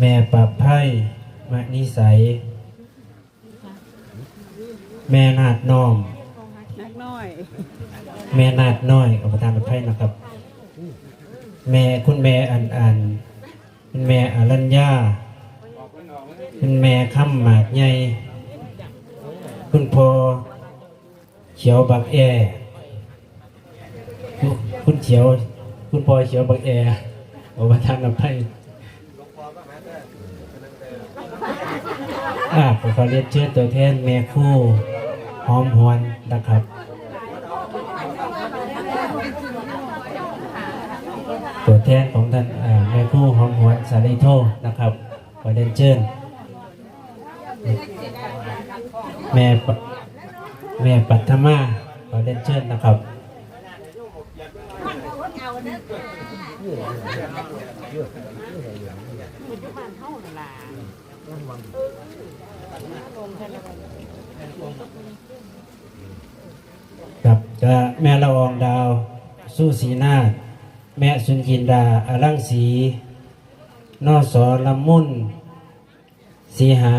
แม่ปรับไพ่มณิสัย แม่นาดน้อม นักน้อย แม่นาดน้อยกับประธานไพ่นะครับ แม่คุณแม่อันอันคุณแม่อรัญญาคุณแม่ค่ำหมากใหญ่คุณพ่อเขียวบักแอคุณคุณเขียว คุณพ่อเขียวบักแอกับประธานไพ่ อ่าผมขอเรียนเชิญตัวแทนแม่คู่หอมหวนนะครับตัวแทนของท่านอ่าแม่คู่หอมหวนสาริโทนะครับขอเรียนเชิญแม่แม่ปัทมาขอเรียนเชิญนะครับ ครับจะแม่ละอองดาว สู้สีนาแม่สุนจินดาอลังสีนอสอลำมุนสีหา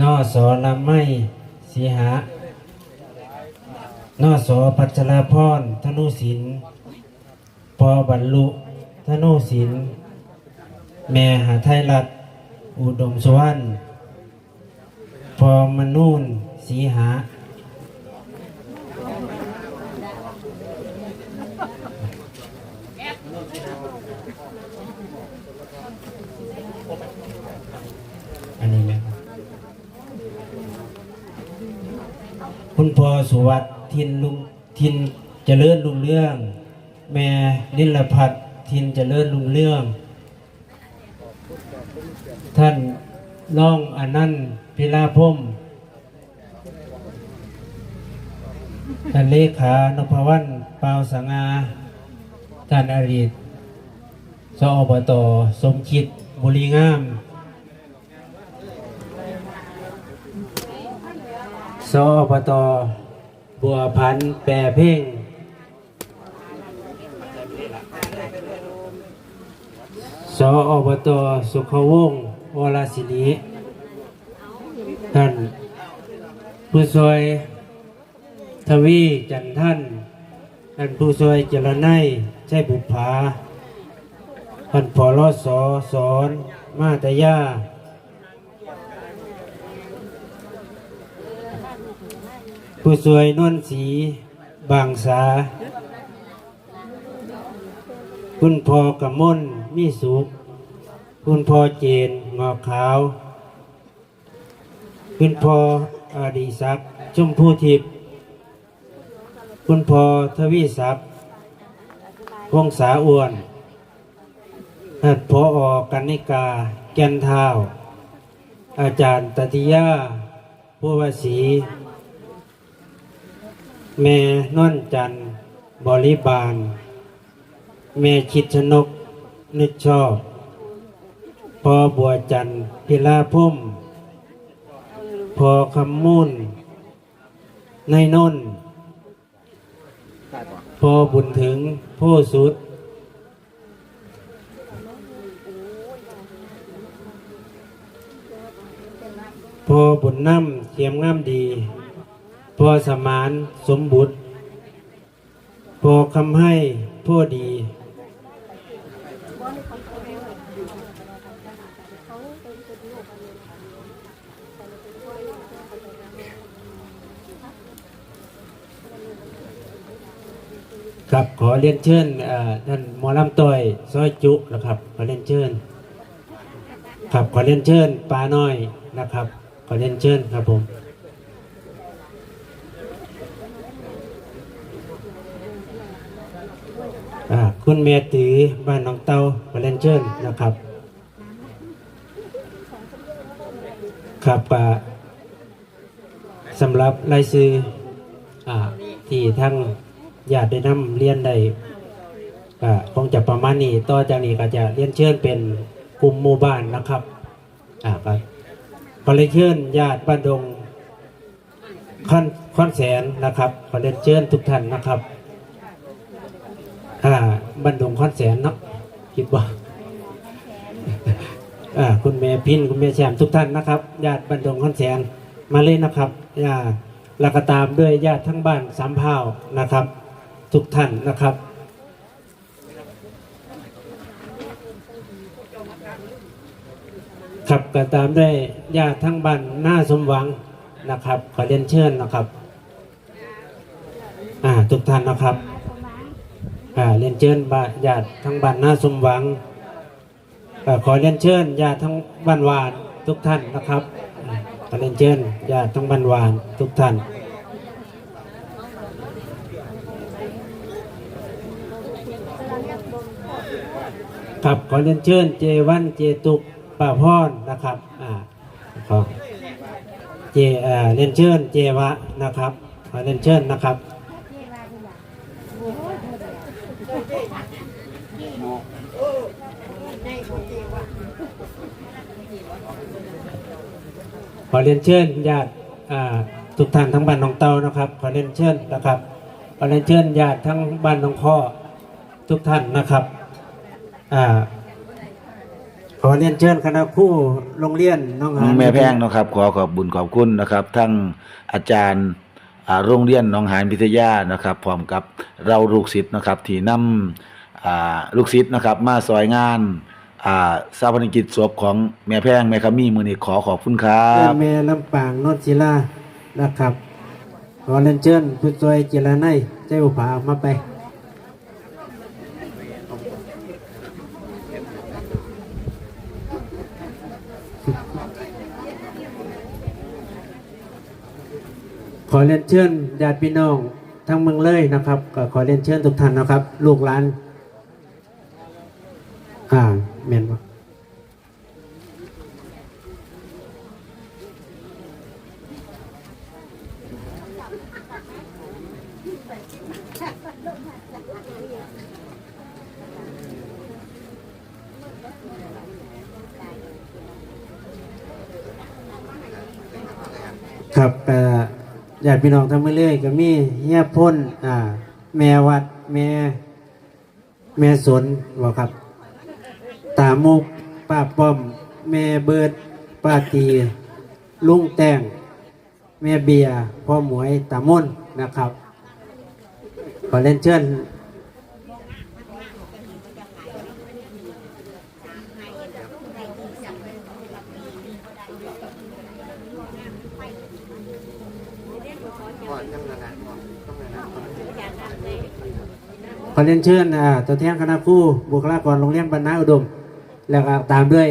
นอสอลำไม้สีหานอสอพัชราพรธนุสินพอบรรลุธนุสินแม่หาไทยรัฐอุดมสวรรณ พอมนูนสีหา อันนี้ไหมครับคุณพ่อสุวัสดิ์ทินลุงทินเจริญลุงเรื่อง แม่นิลพัฒทินเจริญลุงเรื่อง ท่านน้องอนันต์ พิลาพมท่านเลขานพวันเปาวสงาท่านอริตสอบตสมคิดบุรีงาม สอบตบัวพันธ์แปรเพ่ง สอบตสุขวงศ์วรศิริ ท่านผู้ช่วยทวีจันท่านท่านผู้ช่วยเจรไนใช่บุภาท่านผอรสอสอนมาตยาผู้สวยนวลสีบางสา คุณพ่อกำมลมีสุข คุณพ่อเจนงอขาว คุณพ่ออดีศักดิ์ชมพูทิพย์คุณพ่อทวีศักดิ์พงษาอ้วนหัดพออกันนิกา แก่นเท้าอาจารย์ตติยาผู้วสี แม่นวลจันทร์บริบาล แม่คิดชนกนึกชอบ พอบัวจันทร์พิลาพุ่ม พอคำมุ่นในนนพอบุญถึงผู้สุด พอบุญน้ำเทียมงามดี พอสมานสมบุตร พอคำให้พ่อดี ครับขอเรียนเชิญท่านหมอลำต้อยซอยจุนะครับ ขอเรียนเชิญ ครับขอเรียนเชิญปลาน้อยนะครับ ขอเรียนเชิญครับผมคุณเมตีบ้านหน้องเตาขอเรียนเชิญนะครับ ครับอ่าสำหรับรายชื่ออที่ทั้งญาติได้นำเรียนได้อ่าคงจะประมาณนี้ต่อจากนี้ก็จะเรียนเชิญเป็นกลุ่มหมู่บ้านนะครับอ่าก็ขอเรียนเชิญญาติบ้านดงคอนคอนแสนนะครับขอเรียนเชิญทุกท่านนะครับอ่าบันดงคอนแสนเนาะคิดว่า คุณแม่พินคุณแม่แชมทุกท่านนะครับญาติบันดงคอนแสนมาเลยนนะครับอ่าแล้วก็ตามด้วยญาติทั้งบ้านสามเผ่านะครับ ทุกท่านนะครับครับก็ตามด้วยญาติทั้งบ้านหน้าสมหวังนะครับ ขอเรียนเชิญนะครับอ่าทุกท่านนะครับอ่าเรียนเชิญญาติทั้งบ้านหน้าสมหวัง ขอเรียนเชิญญาติทั้งบ้านวานทุกท่านนะครับขอเรียนเชิญญาติทั้งบ้านวานทุกท่านครับขอเรียนเชิญเจวันเจตุกป่าพรนะครับอ่าครับเจเอ่อเรียนเชิญเจวะนะครับขอเรียนเชิญนะครับ ขอเรียนเชิญญาติทุกท่านทั้งบ้านหนองเตานะครับ ขอเรียนเชิญนะครับ ขอเรียนเชิญญาติทั้งบ้านหนองข้อทุกท่านนะครับอขอเรียนเชิญคณะครู่โรงเรียนน้องหานแม่แพงนาะครับ ขอขอบบุญขอบคุณนะครับ ทั้งอาจารย์โรงเรียนหนองหานพิทยานะครับพร้อมกับเราลูกศิษย์นะครับที่นำอ่าลูกศิษย์นะครับ มาซอยงาน อ่าสาพนกิจศพของแม่แพงแม่ขมี่มือนี้ขอขอบคุณครัเพื่บแม่ลำปางโนนศิลานะครับ ขอเรียนเชิญผู้ช่วยเจรนัยใจอุปามาไป ขอเรียนเชิญญาติพี่น้องทั้งเมืองเลยนะครับ ก็ขอเรียนเชิญทุกท่านนะครับ ลูกหลาน อ่าเมียนบ่ ครับก็ญาติพี่น้องทั้งเมื่อเรื่อยก็มีเฮียพ่นอ่า แม่วัด แม่ แม่สนบอกครับ ตามุกป้าป้อม แม่เบิดป้าตีลุงแต่งแม่เบียร์พ่อหมวยตามนนะครับขอเล่นเชิญ ขอเรียนเชิญตัวแทนคณะครูบุคลากรโรงเรียนบรรณาอุดม แล้วก็ตามด้วย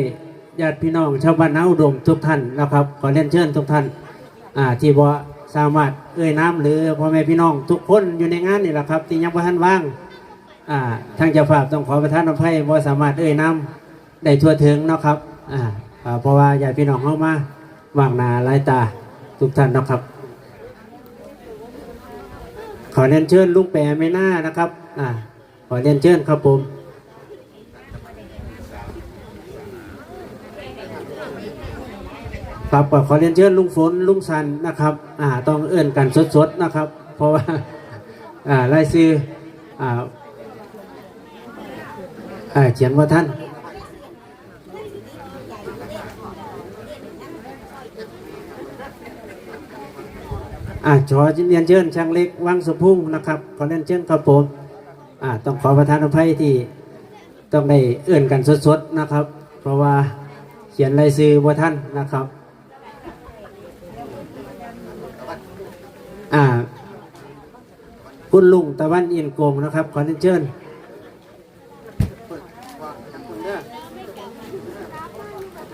ญาติพี่น้องชาวบ้านนาอุดมทุกท่านนะครับ ขอเรียนเชิญทุกท่านที่บ่สามารถเอ่ยน้ำหรือพ่อแม่พี่น้องทุกคนอยู่ในงานนี่แหละครับที่ยังบ่ทันว่างทางเจ้าภาพต้องขอประทานอภัยบ่สามารถเอ่ยน้ำได้ทั่วถึงนะครับเพราะว่าญาติพี่น้องเข้ามาว่างหนาหลายตาทุกท่านนะครับ ขอเรียนเชิญลุงแปรไม่น่านะครับ อ่าขอเรียนเชิญครับผมครับก็ขอเรียนเชิญลุงฝนลุงสันนะครับอ่าต้องเอื้อนกันสดๆนะครับ เพราะว่าอ่ารายชื่ออ่าอ่าเขียนว่าท่านอ่าขอเรียนเชิญช่างเล็กวังสุพุ่งนะครับขอเรียนเชิญครับผม อ่าต้องขอประทานอภัยที่ต้องได้เอื่นกันสดๆนะครับ เพราะว่าเขียนรายชื่อว่าท่านนะครับ อ่าคุณลุงตะวันอินโกงนะครับ ขอเรียนเชิญ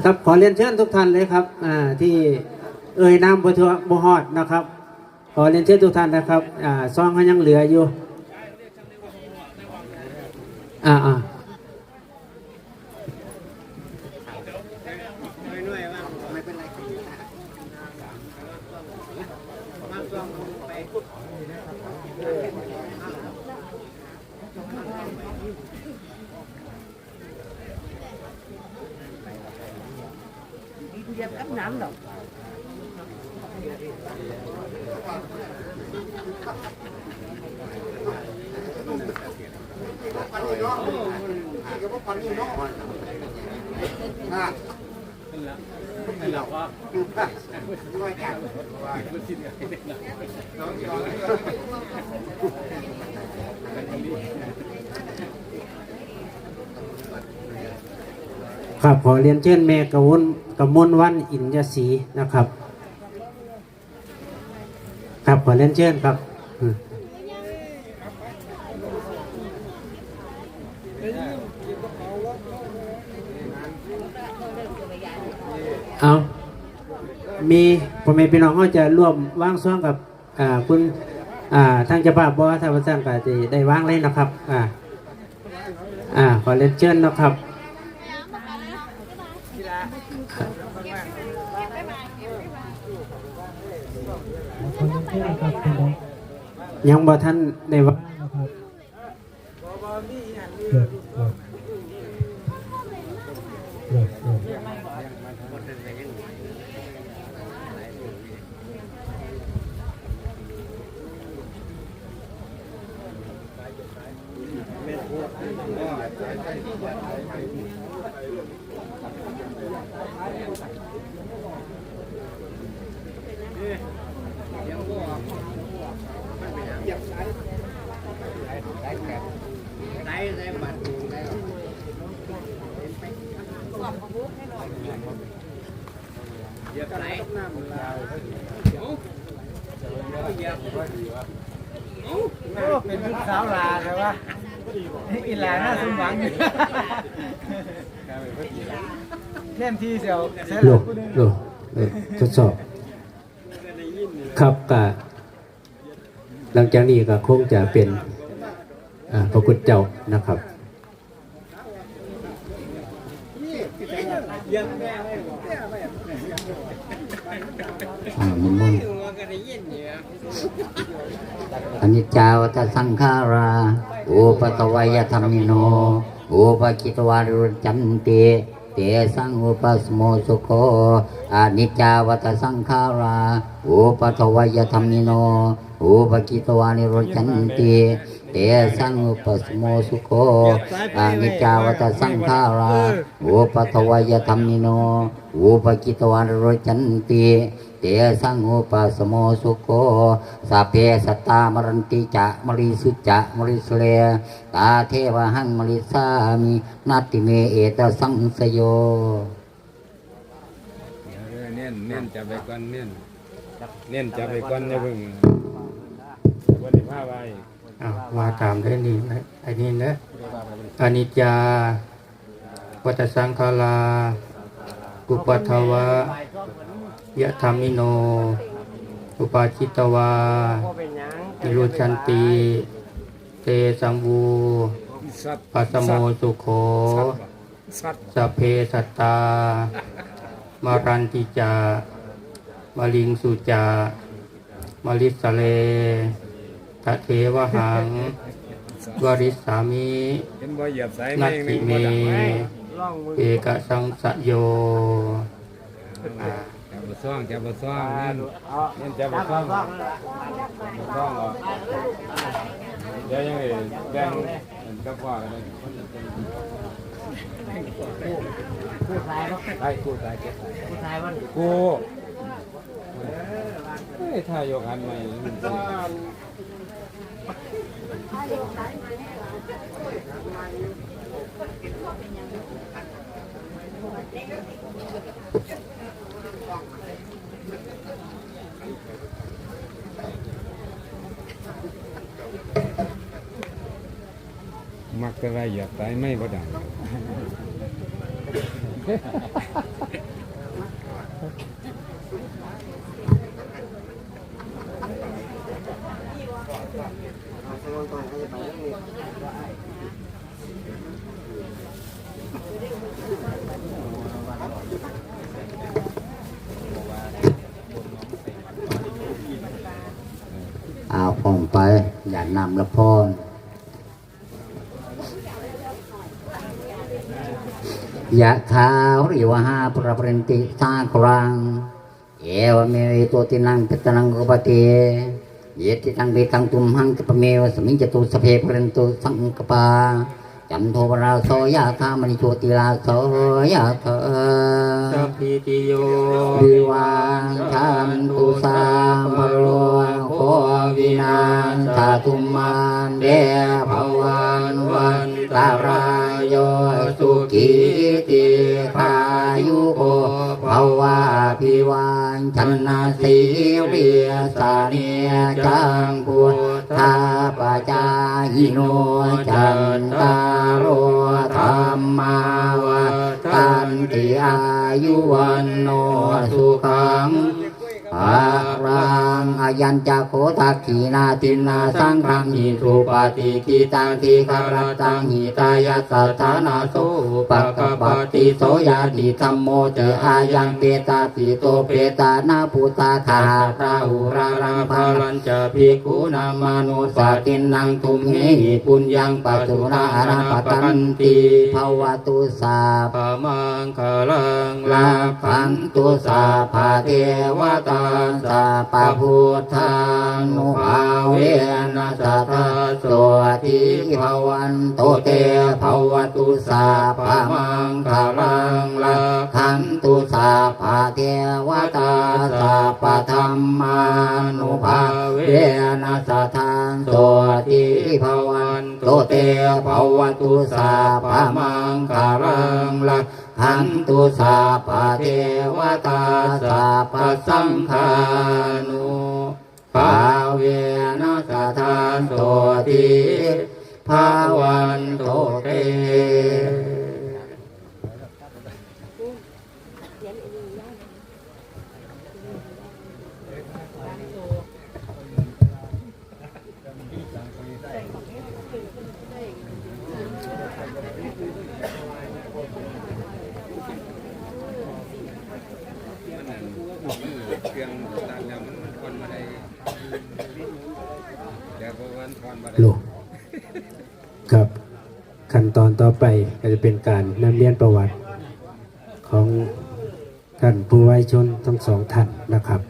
ครับขอเรียนเชิญทุกท่านเลยครับอ่าที่เอ่ยนามบทบฮอดนะครับ ขอเรียนเชิญทุกท่านนะครับอ่าซองเขายังเหลืออยู่ อ่าอ่าเย็บกับน้ำดอ ครับขอเรียนเชิญแม่กวนกมลวันอินยศรีนะครับ ครับขอเรียนเชิญครับอืมเอา มีพ่อแม่พี่น้องเขาจะร่วมวางซ่องกับอ่าคุณอ่าทางเจ้าภาพบ่ถ้าว่าท่านก็จะได้วางเลยนะครับอ่าอ่าขอเรียนเชิญนะครับยังบ่ท่านได้ว่าโอ้เป็นลูกสาวลาใช่ปะอี หลาน่าสมหวังอยู่เล่นทีเสียวเสียหโลลักกกูนึงโลกเออทดสอบ ครับก็หลังจากนี้ก็คงจะเป็นอ่าพระคุณเจ้านะครับอ่ามันมุ่นอนิจจาวัตสังขาราโอปัตวายธรรมิโนโอปกิตวารุจันติเตสังอุปสโมสุโคอนิจจาวัตสังขาราโอปัตวายธรรมิโนโอปกิตวานิรุจันติ เตสังอุปสโมสุโคอนิจาวัตสังขาราโอปัตวายธรรมิโนโอปกิตวานิรุจันติเตสังอุปสโมสุโกสัพเพสตามรันติจะมริสุจะมริสเลตาเทวหังมริสามินาติเมเอตสังสโยเน้นเน้นจับไปก่อนเน้นเน้นจับไปก่อนอย่าเพิ่งวันที่ผ้าไว้อ้าว มาตามได้นี่นะอันนี้นะอนิจจาวัตสังขาราอุปัทวะยะธรรมิโน อุปาจิตวานิรุชันติเตสังวูปัสโมสุโขสัตว์สัพเพสัตตา มารันติจามาลิงสุจามาลิสเล ตะเทวหังวริสามีนัตติเมเอกสังสโยจับบซ่องจับบซ่องน้นเอาเน้นจับบซ่องบ่ซ่องออเดี๋ยวยังไงแบ่งกับพ่อกันเลยผู้ชายก็ไปกูตายเก็บผู้ชายมันกู เฮ้ยถ้ายกหันใหม่มันสิมักจะไรเหยียบสายไม่บ่ดัง เอาผ่องไป อย่านำละพรยะถาวริวหาปรปรินติสากรังเอเอวเมวิโตตินังปิตนังกุปฏิเยติตังเบตังตุมหังกปะเมวสมิงจตุสพเพปรันตุสังกปาจันโทปราโสยะธามณิโชติลาโสยะเถสัพพิติโยวิวันทันตุสามโรโค วินันทาตุมันเดภวันวันตารายโยสุขีติขายุโกภวะพิวันชนนาสีเรียสาเนียจังพุทาปจายโนจันตารโรธรรมาวตันติอายุวันโนสุขัง อารังอายัญจะโคทักขีนาตินนาสังฆังหิสุปฏิกิตังทีคารตังหิตายาสัทธานาโสปะกปติโสยาติธรรมโมเจอายังเปตาปิโตเปตานาปุตตาธาราหุรารังพาลัญจะภิกขุนามานุสาตินังทุมเหหิปุญญังปัจจุรารังปตันติภวตุสาปะมังคลังลาพันตุสาภาเทวตาสาปะพุทธานุภาเวนัสตาสวติภวันโตเตภวตุสาภามังคารังลาขันตุสาภาเทวตาสาปะธรรมานุภาเวนัสตาสวติภวันโตเตภวตุสาภามังคารังลา หันตุสาปเทวตาสาปสังฆานุภาเวนัสทานโตติภาวันโตเต เครื่องตัดแล้วมันคนมาได้เดี๋ยวประวันทอนมาได้ ลูกครับขั้นตอนต่อไปก็จะเป็นการนำเรียนประวัติของท่านผู้ไว้ชนทั้งสองท่านนะครับ